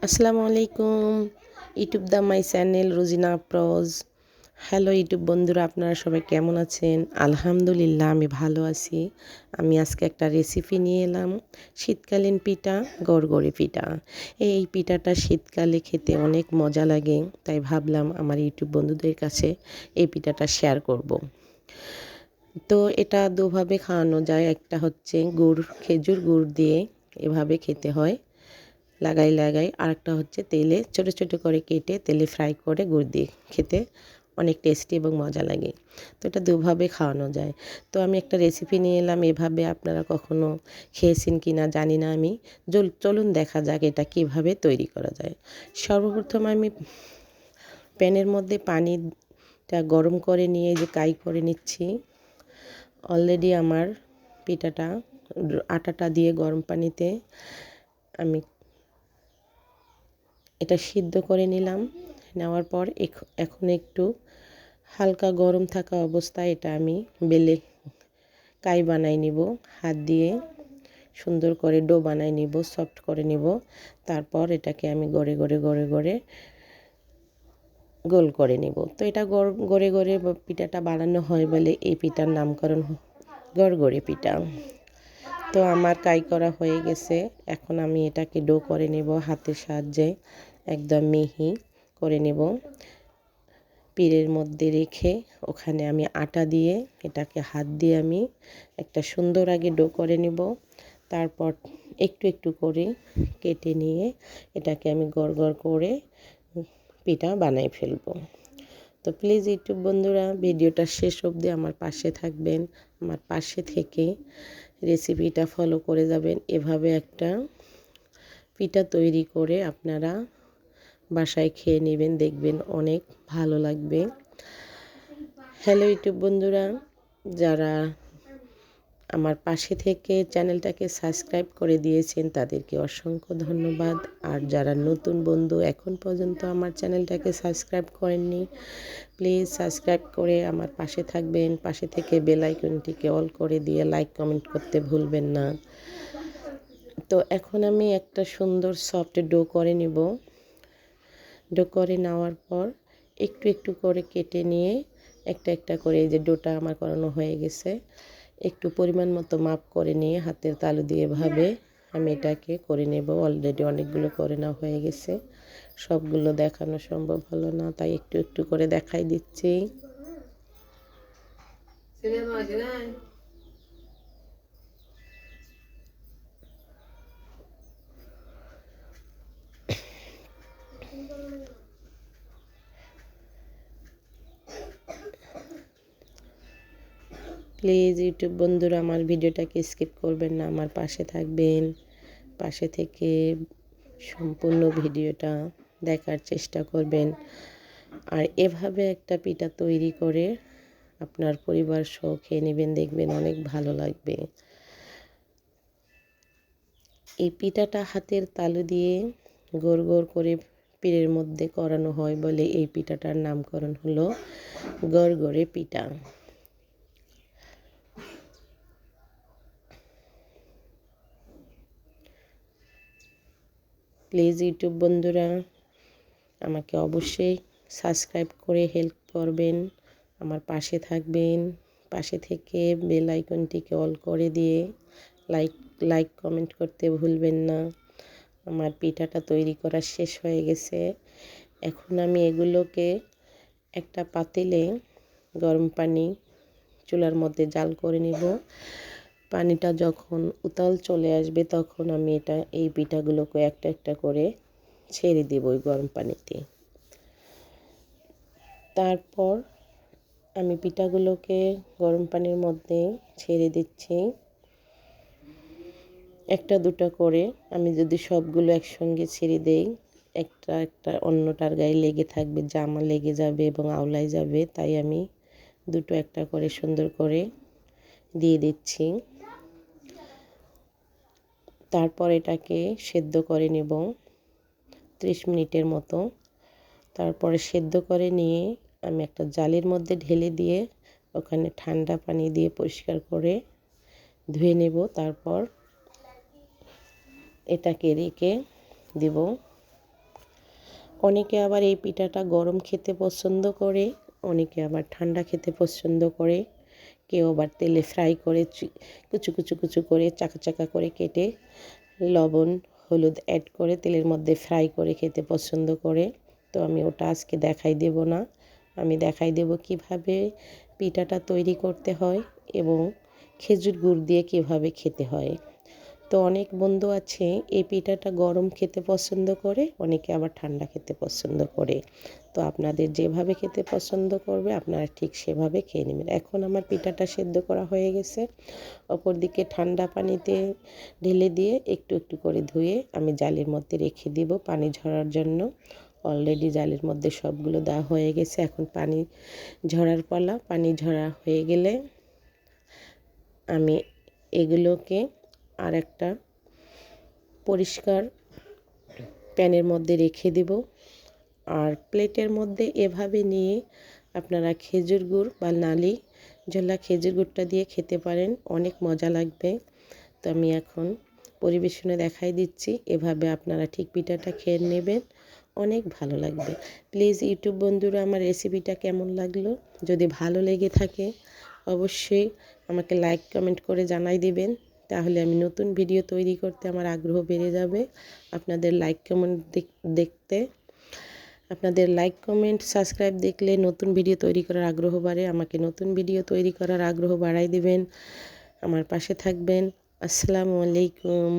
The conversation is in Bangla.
আসসালামু আলাইকুম। YouTube the my channel Rozina Afroz hello YouTube বন্ধুরা, আপনারা সবাই কেমন আছেন? আলহামদুলিল্লাহ, আমি ভালো আছি। আমি আজকে একটা রেসিপি নিয়ে এলাম, শীতকালীন পিঠা, গড়গড়ে পিঠা। এই পিঠাটা শীতকালে খেতে অনেক মজা লাগে, তাই ভাবলাম আমার ইউটিউব বন্ধুদের কাছে এই পিঠাটা শেয়ার করব। তো এটা দুভাবে খাওয়ানো যায়, একটা হচ্ছে গুড়, খেজুর গুড় দিয়ে এভাবে খেতে হয়। লাগাই লাগাই। আরেকটা হচ্ছে তেলে ছোট ছোট করে কেটে তেলে ফ্রাই করে গুড় দিয়ে খেতে অনেক টেস্টি এবং মজা লাগে। তো এটা দুভাবে খাওয়ানো যায়। তো আমি একটা রেসিপি নিয়ে এলাম, এভাবে আপনারা কখনো খেয়েছেন কি না জানি না আমি। চলুন দেখা যাক এটা কীভাবে তৈরি করা যায়। সর্বপ্রথম আমি প্যানের মধ্যে পানিটা গরম করে নিয়ে যে কাই করে নিচ্ছি। অলরেডি আমার পিঠাটা, আটাটা দিয়ে গরম পানিতে আমি এটা সিদ্ধ করে নিলাম। নেওয়ার পর এখন একটু হালকা গরম থাকা অবস্থায় এটা আমি বেলে কাই বানাই নিব। হাত দিয়ে সুন্দর করে ডো বানাই নিব, সফট করে নিব। তারপর এটাকে আমি গড়ে গড়ে গড়ে গড়ে গোল করে নিব। তো এটা গড়ে গড়ে পিঠাটা বানানো হয় বলে এই পিঠার নামকরণ গড়গড়ে পিঠা। তো আমার কাই করা হয়ে গেছে। এখন আমি এটাকে ডো করে নেব হাতের সাহায্যে। একদম মিহি করে নেব। পীরের মধ্যে রেখে ওখানে আমি আটা দিয়ে এটাকে হাত দিয়ে আমি একটা সুন্দর আগে ডো করে নেব। তারপর একটু একটু করে কেটে নিয়ে এটাকে আমি গড় গড় করে পিঠা বানাই ফেলব। তো প্লিজ ইউটিউব বন্ধুরা, ভিডিওটা শেষ অবধি আমার পাশে থাকবেন। আমার পাশে থেকে রেসিপিটা ফলো করে যাবেন। এভাবে একটা পিঠা তৈরি করে আপনারা বাসায় খেয়ে নেবেন, দেখবেন অনেক ভালো লাগবে। হ্যালো ইউটিউব বন্ধুরা, যারা আমার পাশে থেকে চ্যানেলটাকে সাবস্ক্রাইব করে দিয়েছেন, তাদেরকে অসংখ্য ধন্যবাদ। আর যারা নতুন বন্ধু এখন পর্যন্ত আমার চ্যানেলটাকে সাবস্ক্রাইব করেননি প্লিজ সাবস্ক্রাইব করে আমার পাশে থাকবেন। পাশে থেকে বেলাইকনটিকে অল করে দিয়ে লাইক কমেন্ট করতে ভুলবেন না। তো এখন আমি একটা সুন্দর সফট ডো করে নিব। ডো করে নেওয়ার পর একটু একটু করে কেটে নিয়ে একটা একটা করে এই যে ডোটা আমার করানো হয়ে গেছে। একটু পরিমাণ মতো মাপ করে নিয়ে হাতের তালু দিয়ে ভাবে আমি এটাকে করে নেব। অলরেডি অনেকগুলো করে নেওয়া হয়ে গেছে। সবগুলো দেখানো সম্ভব হলো না, তাই একটু একটু করে দেখাই দিচ্ছি। প্লিজ ইউটিউব বন্ধুরা, আমার ভিডিওটাকে স্কিপ করবেন না, আমার পাশে থাকবেন। পাশে থেকে সম্পূর্ণ ভিডিওটা দেখার চেষ্টা করবেন। আর এভাবে একটা পিঠা তৈরি করে আপনার পরিবার সহ খেয়ে নেবেন, দেখবেন অনেক ভালো লাগবে। এই পিঠাটা হাতের তালু দিয়ে গোড় গোড় করে পীরের মধ্যে করানো হয় বলে এই পিঠাটার নামকরণ হলো গড়গড়ে পিঠা। প্লিজ ইউটিউব বন্ধুরা, আমাকে অবশ্যই সাবস্ক্রাইব করে হেল্প করবেন, আমার পাশে থাকবেন, পাশে থেকে বেল আইকনটিকে অল করে দিয়ে লাইক লাইক কমেন্ট করতে ভুলবেন না। আমার পিঠাটা তৈরি করা শেষ হয়ে গেছে। এখন আমি এগুলোকে একটা পাতিলে গরম পানি চুলার মধ্যে জাল করে নিব। পানিটা যখন উতাল চলে আসবে তখন আমি এটা, এই পিঠাগুলোকে একটা একটা করে ছেড়ে দেব ওই গরম পানিতে। তারপর আমি পিঠাগুলোকে গরম পানির মধ্যে ছেড়ে দিচ্ছি। একটা, দুটা করে আমি যদি সবগুলো একসঙ্গে ছেড়ে দেই, একটা একটা অন্যটার গায়ে লেগে থাকবে, জামা লেগে যাবে এবং আওলায় যাবে, তাই আমি দুটো একটা করে সুন্দর করে দিয়ে দিচ্ছি। তারপর এটাকে সেদ্ধ করে নেব ত্রিশ মিনিটের মতো। তারপরে সেদ্ধ করে নিয়ে আমি একটা জালের মধ্যে ঢেলে দিয়ে ওখানে ঠান্ডা পানি দিয়ে পরিষ্কার করে ধুয়ে নেব। তারপর এটাকে রেখে দেব। অনেকে আবার এই পিঠাটা গরম খেতে পছন্দ করে, অনেকে আবার ঠান্ডা খেতে পছন্দ করে। কেউ আবার তেলে ফ্রাই করে কুচু কুচু কুচু করে চাকা চাকা করে কেটে লবণ, হলুদ অ্যাড করে তেলের মধ্যে ফ্রাই করে খেতে পছন্দ করে। তো আমি ওটা আজকে দেখাই দেব না। আমি দেখাই দেব কীভাবে পিঠাটা তৈরি করতে হয় এবং খেজুর গুড় দিয়ে কীভাবে খেতে হয়। তো অনেক বন্ধু আছে, এই পিঠাটা গরম খেতে পছন্দ করে, অনেকে আবার ঠান্ডা খেতে পছন্দ করে। তো আপনাদের যেভাবে খেতে পছন্দ করবে, আপনারা ঠিক সেভাবে খেয়ে নেবেন। এখন আমার পিঠাটা সেদ্ধ করা হয়ে গেছে। অপর দিকে ঠান্ডা পানিতে ঢেলে দিয়ে একটু একটু করে ধুয়ে আমি জালের মধ্যে রেখে দিব পানি ঝরার জন্য। অলরেডি জালের মধ্যে সবগুলো দেওয়া হয়ে গেছে। এখন পানি ঝরার পালা। পানি ঝরা হয়ে গেলে আমি এগুলোকে আর একটা পরিষ্কার প্যানের মধ্যে রেখে দেব। আর প্লেটের মধ্যে এভাবে নিয়ে আপনারা খেজুর গুড় বা নালি ঝোলা খেজুর গুড়টা দিয়ে খেতে পারেন। অনেক মজা লাগবে। তো আমি এখন পরিবেশনে দেখাই দিচ্ছি। এভাবে আপনারা ঠিক পিঠাটা খেয়ে নেবেন। অনেক ভালো লাগবে। প্লিজ ইউটিউব বন্ধুরা, আমার রেসিপিটা কেমন লাগল? যদি ভালো লেগে থাকে, অবশ্যই আমাকে লাইক, কমেন্ট করে জানাই দিবেন। তাহলে আমি নতুন ভিডিও তৈরি করতে আমার আগ্রহ বেড়ে যাবে আপনাদের লাইক কমেন্ট দেখতে। আপনাদের লাইক কমেন্ট সাবস্ক্রাইব দেখলে নতুন ভিডিও তৈরি করার আগ্রহ বাড়ে, আমাকে নতুন ভিডিও তৈরি করার আগ্রহ বাড়াই দেবেন। আমার পাশে থাকবেন। আসসালামু আলাইকুম।